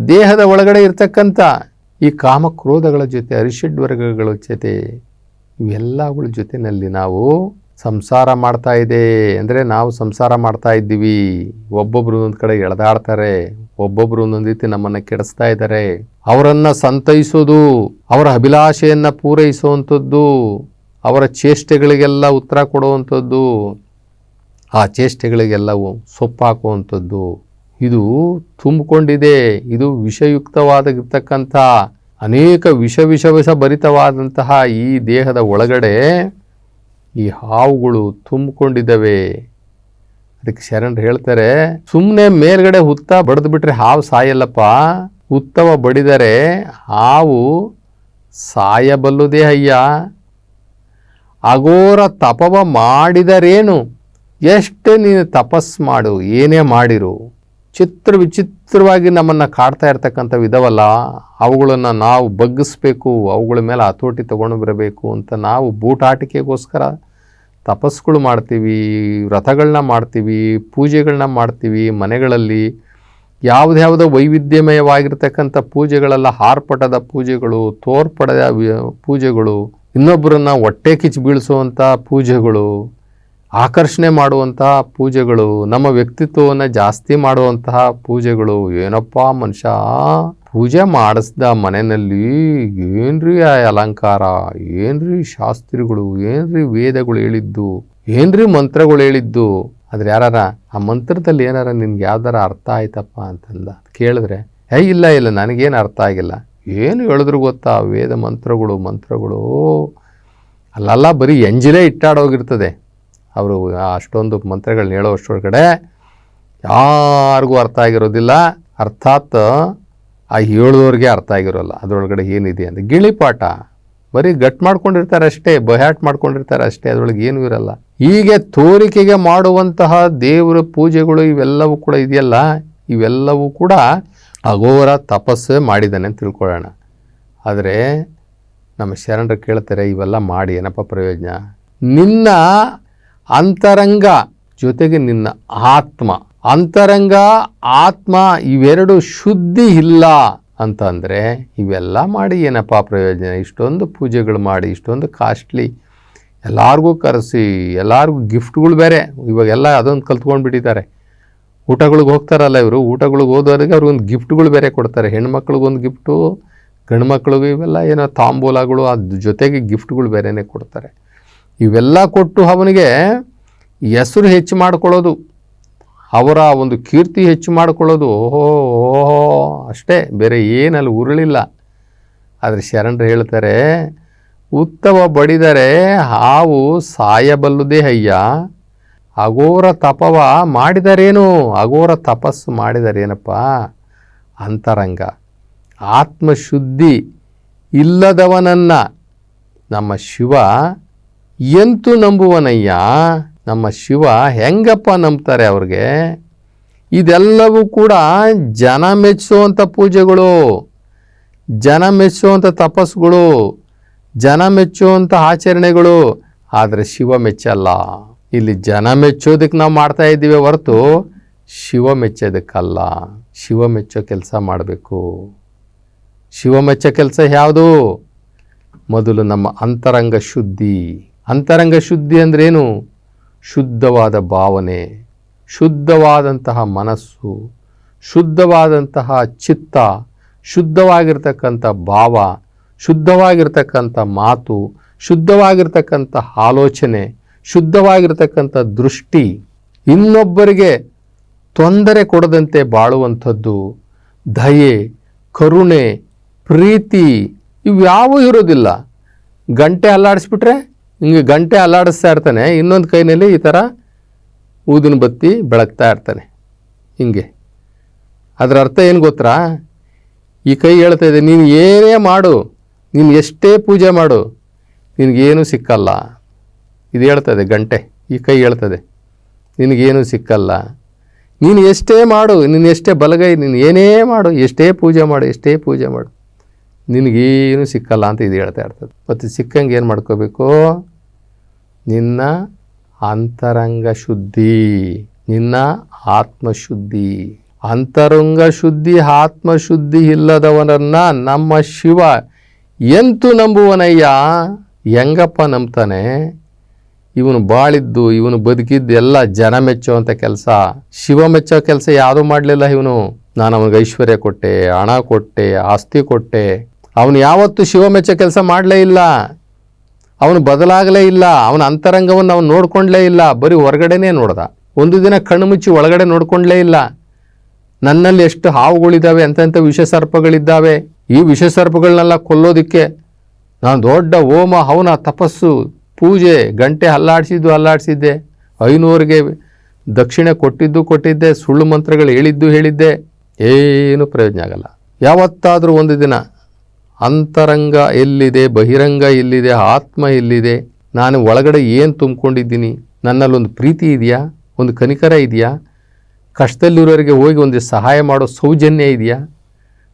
ದೇಹದ ಒಳಗಡೆ ಇರ್ತಕ್ಕಂಥ ಈ ಕಾಮಕ್ರೋಧಗಳ ಜೊತೆ ಅರಿಷಡ್ವರ್ಗಗಳ ಜೊತೆ ಇವೆಲ್ಲಗಳ ಜೊತೆಯಲ್ಲಿ ನಾವು ಸಂಸಾರ ಮಾಡ್ತಾ ಇದೆ ಅಂದರೆ ನಾವು ಸಂಸಾರ ಮಾಡ್ತಾ ಇದ್ದೀವಿ. ಒಬ್ಬೊಬ್ರು ಒಂದೊಂದು ಕಡೆ ಎಳೆದಾಡ್ತಾರೆ. ಒಬ್ಬೊಬ್ರು ಒಂದೊಂದು ರೀತಿ ನಮ್ಮನ್ನು ಕೆಡಿಸ್ತಾ ಇದ್ದಾರೆ. ಅವರನ್ನು ಸಂತೈಸೋದು, ಅವರ ಅಭಿಲಾಷೆಯನ್ನು ಪೂರೈಸುವಂಥದ್ದು, ಅವರ ಚೇಷ್ಟೆಗಳಿಗೆಲ್ಲ ಉತ್ತರ ಕೊಡುವಂಥದ್ದು, ಆ ಚೇಷ್ಟೆಗಳಿಗೆಲ್ಲ ಸೊಪ್ಪು ಹಾಕುವಂಥದ್ದು. ಇದು ತುಂಬಿಕೊಂಡಿದೆ. ಇದು ವಿಷಯುಕ್ತವಾಗಿರ್ತಕ್ಕಂಥ ಅನೇಕ ವಿಷ ವಿಷ ವಿಷ ಭರಿತವಾದಂತಹ ಈ ದೇಹದ ಒಳಗಡೆ ಈ ಹಾವುಗಳು ತುಂಬಿಕೊಂಡಿದ್ದಾವೆ. ಅದಕ್ಕೆ ಶರಣರು ಹೇಳ್ತಾರೆ ಸುಮ್ಮನೆ ಮೇಲ್ಗಡೆ ಹುತ್ತ ಬಡ್ದು ಬಿಟ್ರೆ ಹಾವು ಸಾಯಲ್ಲಪ್ಪ. ಹುತ್ತವ ಬಡಿದರೆ ಹಾವು ಸಾಯಬಲ್ಲುದೇ ಅಯ್ಯ. ಅಘೋರ ತಪವ ಮಾಡಿದರೇನು? ಎಷ್ಟು ನೀನು ತಪಸ್ ಮಾಡು, ಏನೇ ಮಾಡಿರು. ಚಿತ್ರ ವಿಚಿತ್ರವಾಗಿ ನಮ್ಮನ್ನು ಕಾಡ್ತಾ ಇರ್ತಕ್ಕಂಥ ಇದಾವಲ್ಲ ಅವುಗಳನ್ನು ನಾವು ಬಗ್ಗಿಸ್ಬೇಕು, ಅವುಗಳ ಮೇಲೆ ಹತೋಟಿ ತಗೊಂಡು ಬರಬೇಕು ಅಂತ ನಾವು ಬೂಟಾಟಿಕೆಗೋಸ್ಕರ ತಪಸ್ಸುಗಳು ಮಾಡ್ತೀವಿ ವ್ರತಗಳನ್ನ ಮಾಡ್ತೀವಿ ಪೂಜೆಗಳನ್ನ ಮಾಡ್ತೀವಿ, ಮನೆಗಳಲ್ಲಿ ಯಾವುದ್ಯಾವುದೋ ವೈವಿಧ್ಯಮಯವಾಗಿರ್ತಕ್ಕಂಥ ಪೂಜೆಗಳೆಲ್ಲ ಹಾರ್ಪಟದ ಪೂಜೆಗಳು ತೋರ್ಪಡದ ಪೂಜೆಗಳು, ಇನ್ನೊಬ್ಬರನ್ನು ಹೊಟ್ಟೆ ಕಿಚ್ಚು ಬೀಳಿಸುವಂಥ ಪೂಜೆಗಳು, ಆಕರ್ಷಣೆ ಮಾಡುವಂತಹ ಪೂಜೆಗಳು, ನಮ್ಮ ವ್ಯಕ್ತಿತ್ವವನ್ನು ಜಾಸ್ತಿ ಮಾಡುವಂತಹ ಪೂಜೆಗಳು, ಏನಪ್ಪ ಮನುಷ್ಯ? ಪೂಜೆ ಮಾಡಿಸ್ದ ಮನೆಯಲ್ಲಿ, ಏನ್ರಿ ಆ ಅಲಂಕಾರ, ಏನ್ರಿ ಶಾಸ್ತ್ರಿಗಳು, ಏನ್ರಿ ವೇದಗಳು ಹೇಳಿದ್ದು, ಏನ್ರಿ ಮಂತ್ರಗಳು ಹೇಳಿದ್ದು. ಆದ್ರೆ ಯಾರಾರ, ಆ ಮಂತ್ರದಲ್ಲಿ ಏನಾರ ನಿನ್ಗೆ ಯಾವ್ದಾರ ಅರ್ಥ ಆಯ್ತಪ್ಪ ಅಂತಂದ ಕೇಳಿದ್ರೆ, ಏ, ಇಲ್ಲ ಇಲ್ಲ, ನನಗೇನು ಅರ್ಥ ಆಗಿಲ್ಲ. ಏನು ಹೇಳಿದ್ರು ಗೊತ್ತಾ, ವೇದ ಮಂತ್ರಗಳು ಮಂತ್ರಗಳು? ಅಲ್ಲಲ್ಲ ಬರೀ ಎಂಜಿಲೇ ಇಟ್ಟಾಡೋಗಿರ್ತದೆ ಅವರು ಅಷ್ಟೊಂದು ಮಂತ್ರಗಳನ್ನ ಹೇಳೋ ಅಷ್ಟೊಳಗಡೆ ಯಾರಿಗೂ ಅರ್ಥ ಆಗಿರೋದಿಲ್ಲ. ಅರ್ಥಾತ್ ಆ ಹೇಳೋರಿಗೆ ಅರ್ಥ ಆಗಿರೋಲ್ಲ. ಅದರೊಳಗಡೆ ಏನಿದೆ ಅಂತ. ಗಿಳಿಪಾಠ ಬರೀ ಗಟ್ ಮಾಡ್ಕೊಂಡಿರ್ತಾರೆ ಅಷ್ಟೇ, ಬಹ್ಯಾಟ್ ಮಾಡ್ಕೊಂಡಿರ್ತಾರೆ ಅಷ್ಟೇ, ಅದರೊಳಗೆ ಏನೂ ಇರಲ್ಲ. ಹೀಗೆ ತೋರಿಕೆಗೆ ಮಾಡುವಂತಹ ದೇವರ ಪೂಜೆಗಳು ಇವೆಲ್ಲವೂ ಕೂಡ ಇದೆಯಲ್ಲ? ಇವೆಲ್ಲವೂ ಕೂಡ ಅಘೋರ ತಪಸ್ಸು ಮಾಡಿದ್ದಾನೆ ಅಂತ ತಿಳ್ಕೊಳ್ಳೋಣ. ಆದರೆ ನಮ್ಮ ಶರಣರು ಕೇಳ್ತಾರೆ, ಇವೆಲ್ಲ ಮಾಡಿ, ಏನಪ್ಪ ಪ್ರಯೋಜನ? ನಿನ್ನ ಅಂತರಂಗ ಜೊತೆಗೆ ನಿನ್ನ ಆತ್ಮ. ಅಂತರಂಗ, ಆತ್ಮ ಇವೆರಡು ಶುದ್ಧಿ ಇಲ್ಲ ಅಂತಂದರೆ ಇವೆಲ್ಲ ಮಾಡಿ ಏನಪ್ಪ ಪ್ರಯೋಜನ? ಇಷ್ಟೊಂದು ಪೂಜೆಗಳು ಮಾಡಿ, ಇಷ್ಟೊಂದು ಕಾಸ್ಟ್ಲಿ, ಎಲ್ಲರಿಗೂ ಕರೆಸಿ, ಎಲ್ಲರಿಗೂ ಗಿಫ್ಟ್ಗಳು ಬೇರೆ. ಇವಾಗೆಲ್ಲ ಅದೊಂದು ಕಲ್ತ್ಕೊಂಡ್ಬಿಟ್ಟಿದ್ದಾರೆ ಊಟಗಳಿಗೆ ಹೋಗ್ತಾರಲ್ಲ ಇವರು, ಊಟಗಳಿಗೆ ಹೋದವರಿಗೆ ಅವ್ರಿಗೊಂದು ಗಿಫ್ಟ್ಗಳು ಬೇರೆ ಕೊಡ್ತಾರೆ. ಹೆಣ್ಮಕ್ಳಿಗೊಂದು ಗಿಫ್ಟು ಗಂಡು ಮಕ್ಳಿಗೂ ಇವೆಲ್ಲ ಏನೋ ತಾಂಬೂಲಗಳು ಅದ್ರ ಜೊತೆಗೆ ಗಿಫ್ಟ್ಗಳು ಬೇರೆಯೇ ಕೊಡ್ತಾರೆ. ಇವೆಲ್ಲ ಕೊಟ್ಟು ಅವನಿಗೆ ಹೆಸರು ಹೆಚ್ಚು ಮಾಡ್ಕೊಳ್ಳೋದು. ಅವರ ಒಂದು ಕೀರ್ತಿ ಹೆಚ್ಚು ಮಾಡಿಕೊಳ್ಳೋದು ಓಹೋ ಓಹೋ, ಅಷ್ಟೇ, ಬೇರೆ ಏನಲ್ಲಿ ಉರುಳಿಲ್ಲ. ಆದರೆ ಶರಣರು ಹೇಳ್ತಾರೆ ಉತ್ತಮ ಬಡಿದರೆ ಹಾವು ಸಾಯಬಲ್ಲುದೇ ಅಯ್ಯ. ಅಘೋರ ತಪವ ಮಾಡಿದರೇನು? ಅಘೋರ ತಪಸ್ಸು ಮಾಡಿದರೇನಪ್ಪ? ಅಂತರಂಗ. ಆತ್ಮಶುದ್ಧಿ ಇಲ್ಲದವನನ್ನು ನಮ್ಮ ಶಿವ ಎಂತು ನಂಬುವನಯ್ಯ. ನಮ್ಮ ಶಿವ ಹೆಂಗಪ್ಪ ನಂಬ್ತಾರೆ ಅವ್ರಿಗೆ? ಇದೆಲ್ಲವೂ ಕೂಡ ಜನ ಮೆಚ್ಚುವಂಥ ಪೂಜೆಗಳು, ಜನ ಮೆಚ್ಚುವಂಥ ತಪಸ್ಸುಗಳು, ಜನ ಮೆಚ್ಚುವಂಥ ಆಚರಣೆಗಳು, ಆದರೆ ಶಿವ ಮೆಚ್ಚಲ್ಲ. ಇಲ್ಲಿ ಜನ ಮೆಚ್ಚೋದಕ್ಕೆ ನಾವು ಮಾಡ್ತಾ ಇದ್ದೀವಿ ಹೊರತು ಶಿವ ಮೆಚ್ಚೋದಕ್ಕಲ್ಲ. ಶಿವ ಮೆಚ್ಚೋ ಕೆಲಸ ಮಾಡಬೇಕು. ಶಿವ ಮೆಚ್ಚೋ ಕೆಲಸ ಯಾವುದು? ಮೊದಲು ನಮ್ಮ ಅಂತರಂಗ ಶುದ್ಧಿ. ಅಂತರಂಗ ಶುದ್ಧಿ ಅಂದ್ರೇನು? ಶುದ್ಧವಾದ ಭಾವನೆ, ಶುದ್ಧವಾದಂತಹ ಮನಸ್ಸು, ಶುದ್ಧವಾದಂತಹ ಚಿತ್ತ, ಶುದ್ಧವಾಗಿರ್ತಕ್ಕಂಥ ಭಾವ, ಶುದ್ಧವಾಗಿರ್ತಕ್ಕಂಥ ಮಾತು, ಶುದ್ಧವಾಗಿರ್ತಕ್ಕಂಥ ಆಲೋಚನೆ, ಶುದ್ಧವಾಗಿರ್ತಕ್ಕಂಥ ದೃಷ್ಟಿ ಇನ್ನೊಬ್ಬರಿಗೆ ತೊಂದರೆ ಕೊಡದಂತೆ ಬಾಳುವಂಥದ್ದು. ದಯೆ, ಕರುಣೆ, ಪ್ರೀತಿ ಇವ್ಯಾವೂ ಇರೋದಿಲ್ಲ. ಗಂಟೆ ಅಲ್ಲಾಡಿಸ್ಬಿಟ್ರೆ ಹಿಂಗೆ ಗಂಟೆ ಅಲ್ಲಾಡಿಸ್ತಾ ಇರ್ತಾನೆ, ಇನ್ನೊಂದು ಕೈನಲ್ಲಿ ಈ ಥರ ಊದಿನ ಬತ್ತಿ ಬೆಳಗ್ತಾ ಇರ್ತಾನೆ. ಹಿಂಗೆ. ಅದರ ಅರ್ಥ ಏನು ಗೊತ್ತಾ? ಈ ಕೈ ಹೇಳ್ತಾ ಇದೆ, ನೀನು ಏನೇ ಮಾಡು, ನೀನು ಎಷ್ಟೇ ಪೂಜೆ ಮಾಡು, ನಿನಗೇನು ಸಿಕ್ಕಲ್ಲ. ಇದು ಹೇಳ್ತದೆ ಗಂಟೆ. ಈ ಕೈ ಹೇಳ್ತದೆ ನಿನಗೇನು ಸಿಕ್ಕಲ್ಲ. ನೀನು ಎಷ್ಟೇ ಮಾಡು, ನೀನು ಎಷ್ಟೇ ಬಲಗೈ, ನೀನು ಏನೇ ಮಾಡು, ಎಷ್ಟೇ ಪೂಜೆ ಮಾಡು, ಎಷ್ಟೇ ಪೂಜೆ ಮಾಡು. ನಿನಗೇನು ಸಿಕ್ಕಲ್ಲ ಅಂತ ಇದು ಹೇಳ್ತಾ ಇರ್ತದೆ. ಮತ್ತು ಸಿಕ್ಕಂಗೆ ಏನು ಮಾಡ್ಕೋಬೇಕು? ನಿನ್ನ ಅಂತರಂಗ ಶುದ್ಧಿ, ನಿನ್ನ ಆತ್ಮಶುದ್ಧಿ. ಅಂತರಂಗ ಶುದ್ಧಿ, ಆತ್ಮಶುದ್ಧಿ ಇಲ್ಲದವನನ್ನ ನಮ್ಮ ಶಿವ ಎಂತು ನಂಬುವನಯ್ಯ? ಹೆಂಗಪ್ಪ ನಂಬ್ತಾನೆ? ಇವನು ಬಾಳಿದ್ದು, ಇವನು ಬದುಕಿದ್ದು ಎಲ್ಲ ಜನ ಮೆಚ್ಚುವಂಥ ಕೆಲಸ. ಶಿವ ಮೆಚ್ಚೋ ಕೆಲಸ ಯಾವುದೂ ಮಾಡಲಿಲ್ಲ ಇವನು. ನಾನು ಅವನಿಗೆ ಐಶ್ವರ್ಯ ಕೊಟ್ಟೆ, ಹಣ ಕೊಟ್ಟೆ, ಆಸ್ತಿ ಕೊಟ್ಟೆ. ಅವನು ಯಾವತ್ತೂ ಶಿವಮೆಚ್ಚ ಕೆಲಸ ಮಾಡಲೇ ಇಲ್ಲ. ಅವನು ಬದಲಾಗಲೇ ಇಲ್ಲ. ಅವನ ಅಂತರಂಗವನ್ನು ಅವನು ನೋಡಿಕೊಂಡಲೇ ಇಲ್ಲ. ಬರೀ ಹೊರಗಡೆನೇ ನೋಡ್ದ. ಒಂದು ದಿನ ಕಣ್ಣು ಮುಚ್ಚಿ ಒಳಗಡೆ ನೋಡಿಕೊಂಡಲೇ ಇಲ್ಲ. ನನ್ನಲ್ಲಿ ಎಷ್ಟು ಹಾವುಗಳಿದ್ದಾವೆ ಅಂತಂಥ ವಿಷ ಸರ್ಪಗಳಿದ್ದಾವೆ ಈ ವಿಷಸರ್ಪಗಳನ್ನೆಲ್ಲ ಕೊಲ್ಲೋದಕ್ಕೆ ನಾನು ದೊಡ್ಡ ಹೋಮ, ಹವನ, ತಪಸ್ಸು, ಪೂಜೆ, ಗಂಟೆ ಅಲ್ಲಾಡಿಸಿದ್ದು ಅಲ್ಲಾಡಿಸಿದ್ದೆ. ಐನೂರಿಗೆ ದಕ್ಷಿಣೆ ಕೊಟ್ಟಿದ್ದು ಕೊಟ್ಟಿದ್ದೆ, ಸುಳ್ಳು ಮಂತ್ರಗಳು ಹೇಳಿದ್ದು ಹೇಳಿದ್ದೆ. ಏನು ಪ್ರಯೋಜನ ಆಗಲ್ಲ. ಯಾವತ್ತಾದರೂ ಒಂದು ದಿನ ಅಂತರಂಗ ಎಲ್ಲಿದೆ, ಬಹಿರಂಗ ಎಲ್ಲಿದೆ, ಆತ್ಮ ಎಲ್ಲಿದೆ? ನಾನು ಒಳಗಡೆ ಏನು ತುಂಬಿಕೊಂಡಿದ್ದೀನಿ? ನನ್ನಲ್ಲೊಂದು ಪ್ರೀತಿ ಇದೆಯಾ? ಒಂದು ಕನಿಕರ ಇದೆಯಾ? ಕಷ್ಟದಲ್ಲಿರೋರಿಗೆ ಹೋಗಿ ಒಂದು ಸಹಾಯ ಮಾಡೋ ಸೌಜನ್ಯ ಇದೆಯಾ?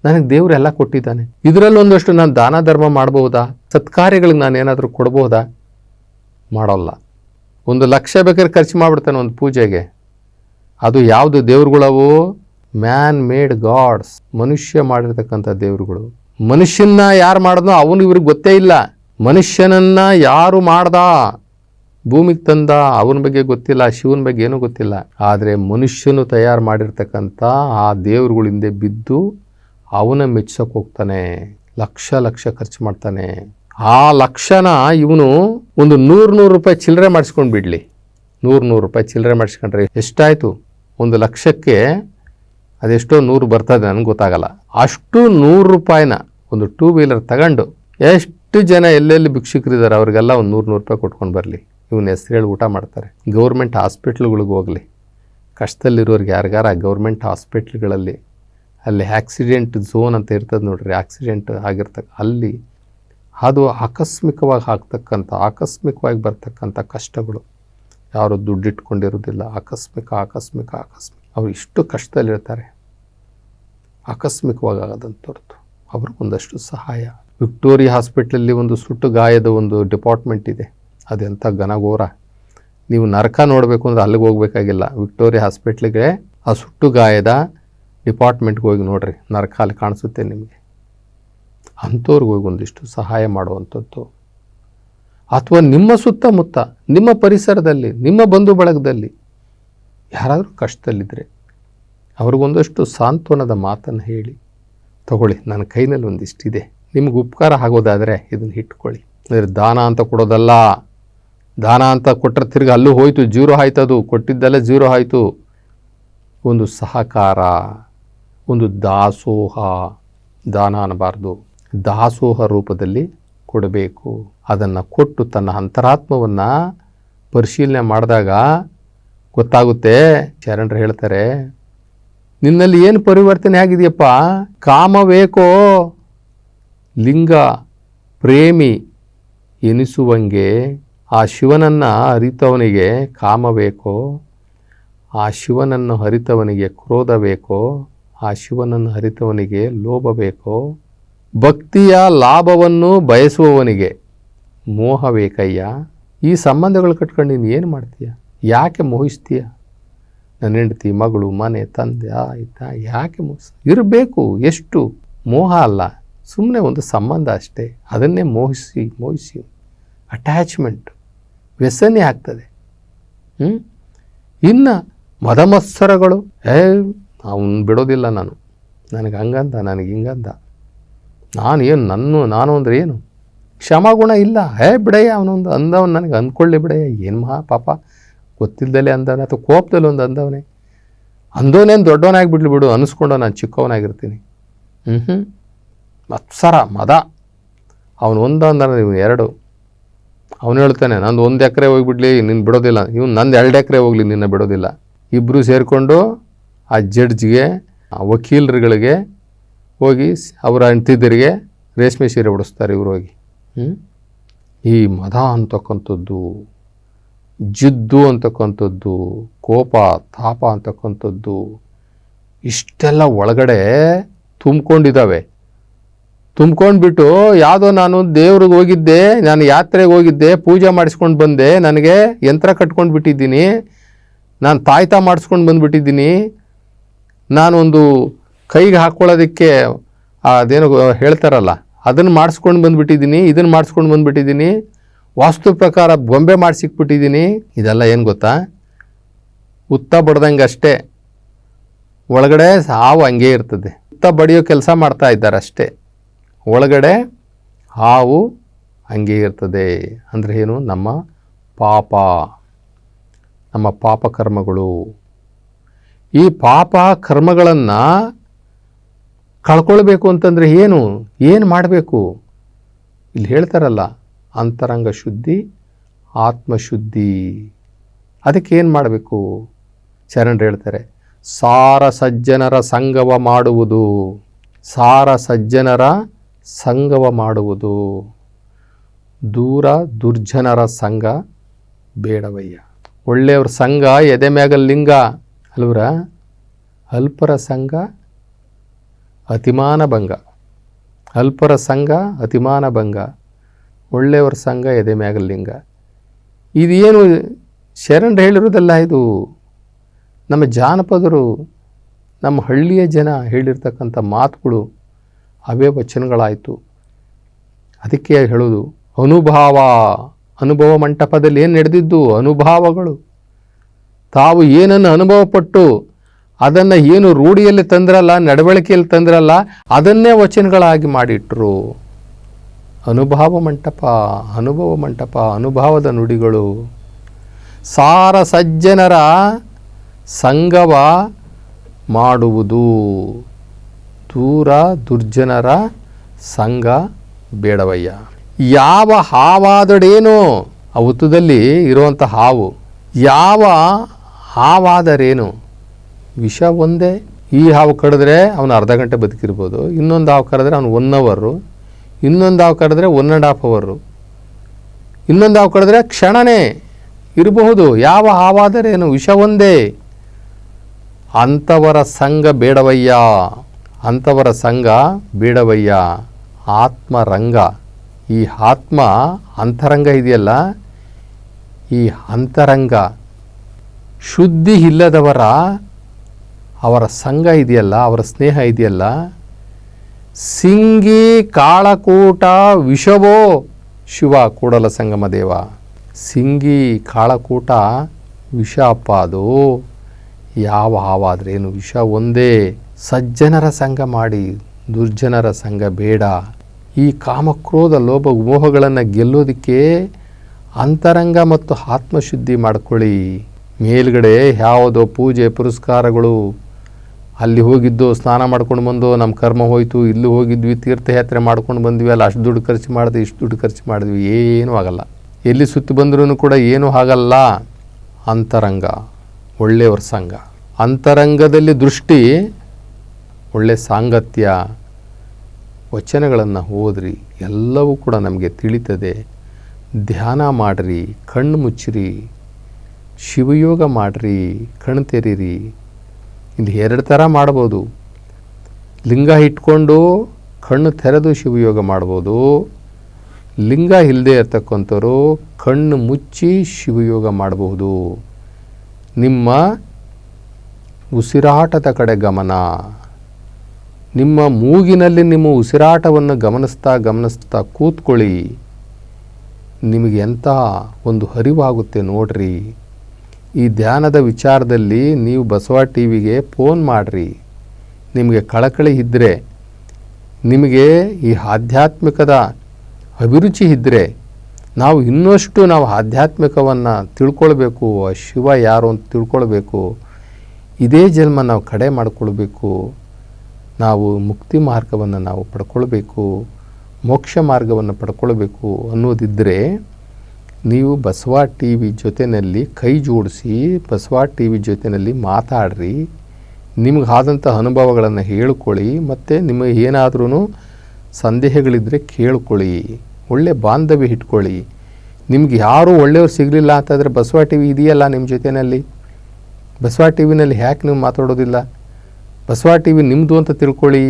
ನನಗೆ ದೇವರೆಲ್ಲ ಕೊಟ್ಟಿದ್ದಾನೆ. ಇದರಲ್ಲೊಂದಷ್ಟು ನಾನು ದಾನ ಧರ್ಮ ಮಾಡ್ಬೋದಾ ಸತ್ಕಾರ್ಯಗಳಿಗೆ ನಾನು ಏನಾದರೂ ಕೊಡ್ಬೋದಾ ಮಾಡೋಲ್ಲ. ಒಂದು ಲಕ್ಷ ಬೇಕಾದ್ರೆ ಖರ್ಚು ಮಾಡಿಬಿಡ್ತಾನೆ ಒಂದು ಪೂಜೆಗೆ. ಅದು ಯಾವುದು ದೇವ್ರುಗಳವೋ? ಮ್ಯಾನ್ ಮೇಡ್ ಗಾಡ್ಸ್ ಮನುಷ್ಯ ಮಾಡಿರ್ತಕ್ಕಂಥ ದೇವ್ರುಗಳು. ಮನುಷ್ಯನ ಯಾರು ಮಾಡಿದ್ನೋ ಅವನು ಇವ್ರಿಗೆ ಗೊತ್ತೇ ಇಲ್ಲ. ಮನುಷ್ಯನನ್ನ ಯಾರು ಮಾಡ್ದ? ಭೂಮಿಗೆ ತಂದ, ಅವನ ಬಗ್ಗೆ ಗೊತ್ತಿಲ್ಲ, ಶಿವನ ಬಗ್ಗೆ ಏನೂ ಗೊತ್ತಿಲ್ಲ. ಆದರೆ ಮನುಷ್ಯನು ತಯಾರು ಮಾಡಿರ್ತಕ್ಕಂಥ ಆ ದೇವ್ರುಗಳ ಹಿಂದೆ ಬಿದ್ದು ಅವನ ಮೆಚ್ಚಕ್ಕೆ ಹೋಗ್ತಾನೆ. ಲಕ್ಷ ಲಕ್ಷ ಖರ್ಚು ಮಾಡ್ತಾನೆ. ಆ ಲಕ್ಷನ ಇವನು ಒಂದು ನೂರು ನೂರು ರೂಪಾಯಿ ಚಿಲ್ಲರೆ ಮಾಡಿಸ್ಕೊಂಡು ಬಿಡಲಿ. ನೂರು ನೂರು ರೂಪಾಯಿ ಚಿಲ್ಲರೆ ಮಾಡಿಸ್ಕೊಂಡ್ರೆ ಎಷ್ಟಾಯಿತು? ಒಂದು ಲಕ್ಷಕ್ಕೆ ಅದೆಷ್ಟೋ ನೂರು ಬರ್ತದೆ ನನಗೆ ಗೊತ್ತಾಗಲ್ಲ. ಅಷ್ಟು ನೂರು ರೂಪಾಯಿನ ಒಂದು ಟೂ ವೀಲರ್ ತಗೊಂಡು ಎಷ್ಟು ಜನ ಎಲ್ಲೆಲ್ಲಿ ಭಿಕ್ಷುಕರಿದ್ದಾರೆ ಅವ್ರಿಗೆಲ್ಲ ಒಂದು ನೂರು ನೂರು ರೂಪಾಯಿ ಕೊಟ್ಕೊಂಡು ಬರಲಿ. ಇವನ್ನ ಹೆಸರು ಹೇಳಿ ಊಟ ಮಾಡ್ತಾರೆ. ಗೌರ್ಮೆಂಟ್ ಹಾಸ್ಪಿಟ್ಲ್ಗಳಿಗೆ ಹೋಗಲಿ. ಕಷ್ಟದಲ್ಲಿರೋರಿಗೆ ಯಾರಿಗಾರ ಗೌರ್ಮೆಂಟ್ ಹಾಸ್ಪಿಟ್ಲ್ಗಳಲ್ಲಿ ಅಲ್ಲಿ ಆಕ್ಸಿಡೆಂಟ್ ಝೋನ್ ಅಂತ ಇರ್ತದೆ ನೋಡ್ರಿ, ಆಕ್ಸಿಡೆಂಟ್ ಆಗಿರ್ತಕ್ಕ ಅಲ್ಲಿ ಅದು ಆಕಸ್ಮಿಕವಾಗಿ ಆಗ್ತಕ್ಕಂಥ, ಆಕಸ್ಮಿಕವಾಗಿ ಬರ್ತಕ್ಕಂಥ ಕಷ್ಟಗಳು. ಯಾರು ದುಡ್ಡಿಟ್ಕೊಂಡಿರೋದಿಲ್ಲ, ಆಕಸ್ಮಿಕ ಆಕಸ್ಮಿಕ ಆಕಸ್ಮಿಕ. ಅವರು ಇಷ್ಟು ಕಷ್ಟದಲ್ಲಿರ್ತಾರೆ. ಆಕಸ್ಮಿಕವಾಗಿ ಆಗದಂಥವ್ರದ್ದು ಅವ್ರಿಗೊಂದಷ್ಟು ಸಹಾಯ. ವಿಕ್ಟೋರಿಯಾ ಹಾಸ್ಪಿಟ್ಲಲ್ಲಿ ಒಂದು ಸುಟ್ಟು ಗಾಯದ ಒಂದು ಡಿಪಾರ್ಟ್ಮೆಂಟ್ ಇದೆ. ಅದೆಂಥ ಘನಘೋರ ನೀವು ನರಕ ನೋಡಬೇಕು ಅಂದರೆ ಅಲ್ಲಿಗೆ ಹೋಗಬೇಕಾಗಿಲ್ಲ. ವಿಕ್ಟೋರಿಯಾ ಹಾಸ್ಪಿಟ್ಲಿಗೆ ಆ ಸುಟ್ಟು ಗಾಯದ ಡಿಪಾರ್ಟ್ಮೆಂಟ್ಗೆ ಹೋಗಿ ನೋಡ್ರಿ. ನರಕ ಅಲ್ಲಿ ಕಾಣಿಸುತ್ತೆ ನಿಮಗೆ. ಅಂಥವ್ರಿಗೆ ಹೋಗಿ ಒಂದಿಷ್ಟು ಸಹಾಯ ಮಾಡುವಂಥದ್ದು. ಅಥವಾ ನಿಮ್ಮ ಸುತ್ತಮುತ್ತ, ನಿಮ್ಮ ಪರಿಸರದಲ್ಲಿ, ನಿಮ್ಮ ಬಂಧು ಬಳಗದಲ್ಲಿ ಯಾರಾದರೂ ಕಷ್ಟದಲ್ಲಿದ್ದರೆ ಅವ್ರಿಗೊಂದಷ್ಟು ಸಾಂತ್ವನದ ಮಾತನ್ನು ಹೇಳಿ, ತಗೊಳ್ಳಿ, ನನ್ನ ಕೈನಲ್ಲಿ ಒಂದಿಷ್ಟಿದೆ. ನಿಮ್ಗೆ ಉಪಕಾರ ಆಗೋದಾದರೆ ಇದನ್ನು ಇಟ್ಕೊಳ್ಳಿ. ಅಂದರೆ ದಾನ ಅಂತ ಕೊಡೋದಲ್ಲ. ದಾನ ಅಂತ ಕೊಟ್ಟರೆ ತಿರ್ಗಿ ಅಲ್ಲೂ ಹೋಯಿತು, ಜೀರೋ ಆಯ್ತು ಆಯ್ತದು ಕೊಟ್ಟಿದ್ದಲ್ಲೇ ಜೀರೋ ಆಯಿತು. ಒಂದು ಸಹಕಾರ, ಒಂದು ದಾಸೋಹ, ದಾನ ಅನ್ನಬಾರ್ದು ದಾಸೋಹ ರೂಪದಲ್ಲಿ ಕೊಡಬೇಕು. ಅದನ್ನು ಕೊಟ್ಟು ತನ್ನ ಅಂತರಾತ್ಮವನ್ನು ಪರಿಶೀಲನೆ ಮಾಡಿದಾಗ ಗೊತ್ತಾಗುತ್ತೆ. ಶರಣರು ಹೇಳ್ತಾರೆ ನಿನ್ನಲ್ಲಿ ಏನು ಪರಿವರ್ತನೆ ಆಗಿದೆಯಪ್ಪ? ಕಾಮಬೇಕೋ ಲಿಂಗ ಪ್ರೇಮಿ ಎನಿಸುವಂಗೆ ಆ ಶಿವನನ್ನು ಅರಿತವನಿಗೆ ಕಾಮ ಬೇಕೋ ಆ ಶಿವನನ್ನು ಹರಿತವನಿಗೆ ಕ್ರೋಧ ಬೇಕೋ ಆ ಶಿವನನ್ನು ಹರಿತವನಿಗೆ ಲೋಭ ಬೇಕೋ ಭಕ್ತಿಯ ಲಾಭವನ್ನು ಬಯಸುವವನಿಗೆ ಮೋಹ ಬೇಕಯ್ಯ ಈ ಸಂಬಂಧಗಳು ಕಟ್ಕೊಂಡು ನೀನು ಏನು ಮಾಡ್ತೀಯ? ಯಾಕೆ ಮೋಹಿಸ್ತೀಯ? ನನ್ನ ಹೆಂಡತಿ, ಮಗಳು, ಮನೆ, ತಂದೆ, ಆಯ್ತಾ, ಯಾಕೆ ಮೋಸ? ಇರಬೇಕು, ಎಷ್ಟು? ಮೋಹ ಅಲ್ಲ ಸುಮ್ಮನೆ ಒಂದು ಸಂಬಂಧ ಅಷ್ಟೇ. ಅದನ್ನೇ ಮೋಹಿಸಿ ಮೋಹಿಸಿ. ಅಟ್ಯಾಚ್ಮೆಂಟ್ ವ್ಯಸನೆ ಆಗ್ತದೆ. ಹ್ಞೂ ಇನ್ನು ಮದಮತ್ಸರಗಳು, ಏ, ಅವನು ಬಿಡೋದಿಲ್ಲ ನಾನು. ನನಗೆ ಹಂಗಂದ, ನನಗೆ ಹಿಂಗಂದ. ನಾನು ಏನು, ನನ್ನ, ನಾನು ಅಂದರೆ ಏನು? ಕ್ಷಮಾಗುಣ ಇಲ್ಲ. ಹೇ ಬಿಡಯ್ಯ, ಅವನೊಂದು ಅಂದವನು ನನಗೆ ಅಂದ್ಕೊಳ್ಳಿ ಬಿಡಯ್ಯ. ಏನು ಮಹಾ ಪಾಪ. ಗೊತ್ತಿಲ್ಲದಲೇ ಅಂದವನೇ ಅಥವಾ ಕೋಪದಲ್ಲಿ ಒಂದು ಅಂದವನೇ. ಅಂದೋನೇನು ದೊಡ್ಡವನಾಗಿಬಿಡ್ಲಿ ಬಿಡು, ಅನಿಸ್ಕೊಂಡು ನಾನು ಚಿಕ್ಕವನಾಗಿರ್ತೀನಿ. ಹ್ಞೂ ಹ್ಞೂ ಮತ್ಸರ ಮದ. ಅವನು ಒಂದು ಅಂದ್ರೆ ನೀವು ಎರಡು. ಅವನು ಹೇಳ್ತಾನೆ, ನಂದು ಒಂದು ಎಕರೆ ಹೋಗಿಬಿಡ್ಲಿ ನಿನ್ನ ಬಿಡೋದಿಲ್ಲ. ಇವನು ನಂದು ಎರಡು ಎಕರೆ ಹೋಗ್ಲಿ, ನಿನ್ನ ಬಿಡೋದಿಲ್ಲ. ಇಬ್ಬರು ಸೇರಿಕೊಂಡು ಆ ಜಡ್ಜ್ಗೆ, ಆ ವಕೀಲರುಗಳಿಗೆ ಹೋಗಿ ಅವರ ಹೆಂಡ್ತಿದ್ದರಿಗೆ ರೇಷ್ಮೆ ಸೀರೆ ಉಡಿಸ್ತಾರೆ ಇವರು ಹೋಗಿ. ಹ್ಞೂ ಈ ಮದ ಅಂತಕ್ಕಂಥದ್ದು. ಜಿದ್ದು ಅಂತಕ್ಕಂಥದ್ದು, ಕೋಪ, ತಾಪ ಅಂತಕ್ಕಂಥದ್ದು, ಇಷ್ಟೆಲ್ಲ ಒಳಗಡೆ ತುಂಬ್ಕೊಂಡಿದ್ದಾವೆ. ತುಂಬ್ಕೊಂಡ್ಬಿಟ್ಟು, ಯಾವುದೋ ನಾನು ದೇವ್ರಿಗೆ ಹೋಗಿದ್ದೆ, ನಾನು ಯಾತ್ರೆಗೆ ಹೋಗಿದ್ದೆ, ಪೂಜೆ ಮಾಡಿಸ್ಕೊಂಡು ಬಂದೆ, ನನಗೆ ಯಂತ್ರ ಕಟ್ಕೊಂಡು ಬಿಟ್ಟಿದ್ದೀನಿ ನಾನು ತಾಯ್ತ ಮಾಡಿಸ್ಕೊಂಡು ಬಂದುಬಿಟ್ಟಿದ್ದೀನಿ, ನಾನೊಂದು ಕೈಗೆ ಹಾಕ್ಕೊಳ್ಳೋದಕ್ಕೆ ಅದೇನೋ ಹೇಳ್ತಾರಲ್ಲ, ಅದನ್ನು ಮಾಡಿಸ್ಕೊಂಡು ಬಂದುಬಿಟ್ಟಿದ್ದೀನಿ, ಇದನ್ನು ಮಾಡಿಸ್ಕೊಂಡು ಬಂದುಬಿಟ್ಟಿದ್ದೀನಿ ವಾಸ್ತು ಪ್ರಕಾರ ಗೊಂಬೆ ಮಾಡಿಸಿಕ್ಬಿಟ್ಟಿದ್ದೀನಿ ಇದೆಲ್ಲ ಏನು ಗೊತ್ತಾ? ಉತ್ತ ಬಡ್ದಂಗೆ ಅಷ್ಟೇ. ಒಳಗಡೆ ಹಾವು ಹಂಗೆ ಇರ್ತದೆ. ಉತ್ತ ಬಡಿಯೋ ಕೆಲಸ ಮಾಡ್ತಾ ಇದ್ದಾರೆ ಅಷ್ಟೇ. ಒಳಗಡೆ ಹಾವು ಹಂಗೆ ಇರ್ತದೆ ಅಂದರೆ ಏನು? ನಮ್ಮ ಪಾಪ. ನಮ್ಮ ಪಾಪ ಕರ್ಮಗಳು. ಈ ಪಾಪ ಕರ್ಮಗಳನ್ನು ಕಳ್ಕೊಳ್ಬೇಕು ಅಂತಂದರೆ ಏನು? ಏನು ಮಾಡಬೇಕು? ಇಲ್ಲಿ ಹೇಳ್ತಾರಲ್ಲ ಅಂತರಂಗ ಶುದ್ಧಿ, ಆತ್ಮಶುದ್ಧಿ. ಅದಕ್ಕೆ ಏನು ಮಾಡಬೇಕು? ಶರಣರು ಹೇಳ್ತಾರೆ, ಸಾರ ಸಜ್ಜನರ ಸಂಗವ ಮಾಡುವುದು. ಸಾರ ಸಜ್ಜನರ ಸಂಗವ ಮಾಡುವುದು. ದೂರ ದುರ್ಜನರ ಸಂಘ ಬೇಡವಯ್ಯ. ಒಳ್ಳೆಯವ್ರ ಸಂಘ ಎದೆ ಮ್ಯಾಗ ಲಿಂಗ. ಅಲ್ವರ? ಅಲ್ಪರ ಸಂಘ ಅತಿಮಾನ ಭಂಗ. ಅಲ್ಪರ ಸಂಘ ಅತಿಮಾನ ಭಂಗ. ಒಳ್ಳೆಯವರ ಸಂಘ, ಎದೆ ಮ್ಯಾಗ ಲಿಂಗ. ಇದೇನು ಶರಣರು ಹೇಳಿರೋದಲ್ಲ ಇದು? ನಮ್ಮ ಜಾನಪದರು, ನಮ್ಮ ಹಳ್ಳಿಯ ಜನ ಹೇಳಿರ್ತಕ್ಕಂಥ ಮಾತುಗಳು, ಅವೇ ವಚನಗಳಾಯಿತು. ಅದಕ್ಕೆ ಹೇಳೋದು, ಅನುಭಾವ. ಅನುಭವ ಮಂಟಪದಲ್ಲಿ ಏನು ನಡೆದಿದ್ದು? ಅನುಭವಗಳು. ತಾವು ಏನನ್ನು ಅನುಭವಪಟ್ಟು, ಅದನ್ನು ಏನು ರೂಢಿಯಲ್ಲಿ ತಂದ್ರಲ್ಲ, ನಡವಳಿಕೆಯಲ್ಲಿ ತಂದ್ರಲ್ಲ, ಅದನ್ನೇ ವಚನಗಳಾಗಿ ಮಾಡಿಟ್ರು. ಅನುಭವ ಮಂಟಪ ಅನುಭವ ಮಂಟಪ, ಅನುಭವದ ನುಡಿಗಳು. ಸಾರ ಸಜ್ಜನರ ಸಂಗವ ಮಾಡುವುದು. ದೂರ ದುರ್ಜನರ ಸಂಘ ಬೇಡವಯ್ಯ. ಯಾವ ಹಾವಾದಡೇನು ಆ ಹುತ್ತದಲ್ಲಿ ಇರುವಂಥ ಹಾವು, ಯಾವ ಹಾವಾದರೇನು? ವಿಷ ಒಂದೇ. ಈ ಹಾವು ಕಡಿದ್ರೆ ಅವನು ಅರ್ಧ ಗಂಟೆ ಬದುಕಿರ್ಬೋದು. ಇನ್ನೊಂದು ಹಾವು ಕರೆದ್ರೆ ಅವನು ಒನ್ ಅವರು ಇನ್ನೊಂದು ಹಾವು ಕರೆದ್ರೆ ಒನ್ ಆ್ಯಂಡ್ ಹಾಫ್ ಅವರು ಇನ್ನೊಂದು ಹಾವು ಕಡಿದ್ರೆ ಕ್ಷಣನೇ ಇರಬಹುದು. ಯಾವ ಹಾವಾದರೇನು ವಿಷ ಒಂದೇ. ಅಂಥವರ ಸಂಘ ಬೇಡವಯ್ಯ. ಅಂಥವರ ಸಂಘ ಬೇಡವಯ್ಯ. ಆತ್ಮರಂಗ. ಈ ಆತ್ಮ ಅಂತರಂಗ ಇದೆಯಲ್ಲ? ಈ ಅಂತರಂಗ. ಶುದ್ಧಿ ಇಲ್ಲದವರ ಅವರ ಸಂಘ ಇದೆಯಲ್ಲ? ಅವರ ಸ್ನೇಹ ಇದೆಯಲ್ಲ? ಸಿಂಗಿ ಕಾಳಕೂಟ ವಿಷವೋ ಶಿವ ಕೂಡಲ ಸಂಗಮ ದೇವ. ಸಿಂಗಿ ಕಾಳಕೂಟ ವಿಷ ಅಪ್ಪ ಅದು ಯಾವ ಹಾವಾದ್ರೇನು ವಿಷ ಒಂದೇ. ಸಜ್ಜನರ ಸಂಘ ಮಾಡಿ, ದುರ್ಜನರ ಸಂಘ ಬೇಡ. ಈ ಕಾಮಕ್ರೋಧ ಲೋಭ ಮೋಹಗಳನ್ನು ಗೆಲ್ಲೋದಕ್ಕೆ ಅಂತರಂಗ ಮತ್ತು ಆತ್ಮಶುದ್ಧಿ ಮಾಡ್ಕೊಳ್ಳಿ. ಮೇಲ್ಗಡೆ ಯಾವುದೋ ಪೂಜೆ ಪುರಸ್ಕಾರಗಳು ಅಲ್ಲಿ ಹೋಗಿದ್ದು, ಸ್ನಾನ ಮಾಡ್ಕೊಂಡು ಬಂದು ನಮ್ಮ ಕರ್ಮ ಹೋಯಿತು, ಇಲ್ಲಿ ಹೋಗಿದ್ವಿ, ತೀರ್ಥಯಾತ್ರೆ ಮಾಡ್ಕೊಂಡು ಬಂದ್ವಿ, ಅಲ್ಲಿ ಅಷ್ಟು ದುಡ್ಡು ಖರ್ಚು ಮಾಡಿದೆ, ಇಷ್ಟು ದುಡ್ಡು ಖರ್ಚು ಮಾಡಿದ್ವಿ, ಏನೂ ಆಗಲ್ಲ. ಎಲ್ಲಿ ಸುತ್ತಿ ಬಂದ್ರೂ ಕೂಡ ಏನೂ ಆಗಲ್ಲ. ಅಂತರಂಗ ಒಳ್ಳೆಯವ್ರ ಸಂಘ. ಅಂತರಂಗದಲ್ಲಿ ದೃಷ್ಟಿ, ಒಳ್ಳೆ ಸಾಂಗತ್ಯ, ವಚನಗಳನ್ನು ಓದ್ರಿ, ಎಲ್ಲವೂ ಕೂಡ ನಮಗೆ ತಿಳಿತದೆ. ಧ್ಯಾನ ಮಾಡಿರಿ, ಕಣ್ಣು ಮುಚ್ಚಿರಿ, ಶಿವಯೋಗ ಮಾಡಿರಿ, ಕಣ್ಣು ತೆರೀರಿ ಇಲ್ಲಿ ಎರಡು ಥರ ಮಾಡ್ಬೋದು. ಲಿಂಗ ಇಟ್ಕೊಂಡು ಕಣ್ಣು ತೆರೆದು ಶಿವಯೋಗ ಮಾಡ್ಬೋದು. ಲಿಂಗ ಇಲ್ಲದೆ ಇರ್ತಕ್ಕಂಥವ್ರು ಕಣ್ಣು ಮುಚ್ಚಿ ಶಿವಯೋಗ ಮಾಡಬಹುದು ನಿಮ್ಮ ಉಸಿರಾಟದ ಕಡೆ ಗಮನ. ನಿಮ್ಮ ಮೂಗಿನಲ್ಲಿ ನಿಮ್ಮ ಉಸಿರಾಟವನ್ನು ಗಮನಿಸ್ತಾ ಗಮನಿಸ್ತಾ ಕೂತ್ಕೊಳ್ಳಿ. ನಿಮಗೆ ಎಂಥ ಒಂದು ಹರಿವಾಗುತ್ತೆ ನೋಡ್ರಿ. ಈ ಧ್ಯಾನದ ವಿಚಾರದಲ್ಲಿ ನೀವು ಬಸವ ಟಿ ವಿಗೆ ಫೋನ್ ಮಾಡಿರಿ. ನಿಮಗೆ ಕಳಕಳಿ ಇದ್ದರೆ ನಿಮಗೆ ಈ ಆಧ್ಯಾತ್ಮಿಕದ ಅಭಿರುಚಿ ಇದ್ದರೆ ನಾವು ಇನ್ನಷ್ಟು ನಾವು ಆಧ್ಯಾತ್ಮಿಕವನ್ನು ತಿಳ್ಕೊಳ್ಬೇಕು ಶಿವ ಯಾರು ಅಂತ ತಿಳ್ಕೊಳ್ಬೇಕು, ಇದೇ ಜನ್ಮ ನಾವು ಕಡೆ ಮಾಡಿಕೊಳ್ಬೇಕು, ನಾವು ಮುಕ್ತಿ ಮಾರ್ಗವನ್ನು ನಾವು ಪಡ್ಕೊಳ್ಬೇಕು, ಮೋಕ್ಷ ಮಾರ್ಗವನ್ನು ಪಡ್ಕೊಳ್ಬೇಕು ಅನ್ನೋದಿದ್ದರೆ ನೀವು ಬಸವ ಟಿ ವಿ ಜೊತೆಯಲ್ಲಿ ಕೈ ಜೋಡಿಸಿ, ಬಸವ ಟಿ ವಿ ಜೊತೆಯಲ್ಲಿ ಮಾತಾಡ್ರಿ. ನಿಮ್ಗೆ ಆದಂಥ ಅನುಭವಗಳನ್ನು ಹೇಳ್ಕೊಳ್ಳಿ. ಮತ್ತು ನಿಮಗೆ ಏನಾದ್ರೂ ಸಂದೇಹಗಳಿದ್ದರೆ ಕೇಳ್ಕೊಳ್ಳಿ. ಒಳ್ಳೆ ಬಾಂಧವ್ಯ ಇಟ್ಕೊಳ್ಳಿ. ನಿಮ್ಗೆ ಯಾರೂ ಒಳ್ಳೆಯವ್ರು ಸಿಗಲಿಲ್ಲ ಅಂತಂದರೆ ಬಸವ ಟಿ ವಿ ಇದೆಯಲ್ಲ ನಿಮ್ಮ ಜೊತೆಯಲ್ಲಿ ಬಸವ ಟಿ ವಿನಲ್ಲಿ ಯಾಕೆ ನೀವು ಮಾತಾಡೋದಿಲ್ಲ? ಬಸವ ಟಿ ವಿ ನಿಮ್ಮದು ಅಂತ ತಿಳ್ಕೊಳ್ಳಿ.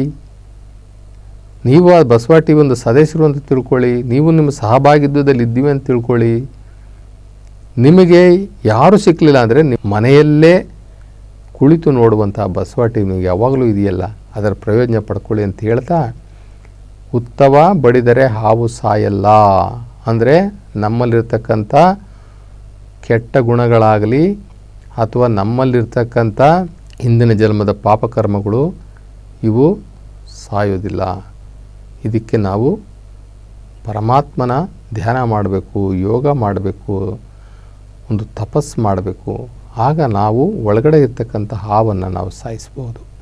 ನೀವು ಆ ಬಸವ ಟಿ ಒಂದು ಸದಸ್ಯರು ಅಂತ ತಿಳ್ಕೊಳ್ಳಿ, ನೀವು ನಿಮ್ಮ ಸಹಭಾಗಿತ್ವದಲ್ಲಿ ಇದ್ದೀವಿ ಅಂತ ತಿಳ್ಕೊಳ್ಳಿ. ನಿಮಗೆ ಯಾರು ಸಿಕ್ಕಲಿಲ್ಲ ಅಂದರೆ ನಿಮ್ಮ ಮನೆಯಲ್ಲೇ ಕುಳಿತು ನೋಡುವಂಥ ಬಸವ ಟಿ ನಿಮಗೆ ಯಾವಾಗಲೂ ಇದೆಯಲ್ಲ, ಅದರ ಪ್ರಯೋಜನ ಪಡ್ಕೊಳ್ಳಿ ಅಂತ ಹೇಳ್ತಾ, ಉತ್ತವ ಬಡಿದರೆ ಹಾವು ಸಾಯಲ್ಲ ಅಂದರೆ ನಮ್ಮಲ್ಲಿರ್ತಕ್ಕಂಥ ಕೆಟ್ಟ ಗುಣಗಳಾಗಲಿ ಅಥವಾ ನಮ್ಮಲ್ಲಿರ್ತಕ್ಕಂಥ ಹಿಂದಿನ ಜನ್ಮದ ಪಾಪಕರ್ಮಗಳು ಇವು ಸಾಯೋದಿಲ್ಲ. ಇದಕ್ಕೆ ನಾವು ಪರಮಾತ್ಮನ ಧ್ಯಾನ ಮಾಡಬೇಕು, ಯೋಗ ಮಾಡಬೇಕು, ಒಂದು ತಪಸ್ಸು ಮಾಡಬೇಕು. ಆಗ ನಾವು ಒಳಗಡೆ ಇರ್ತಕ್ಕಂಥ ಹಾವನ್ನು ನಾವು ಸಾಯಿಸ್ಬೋದು.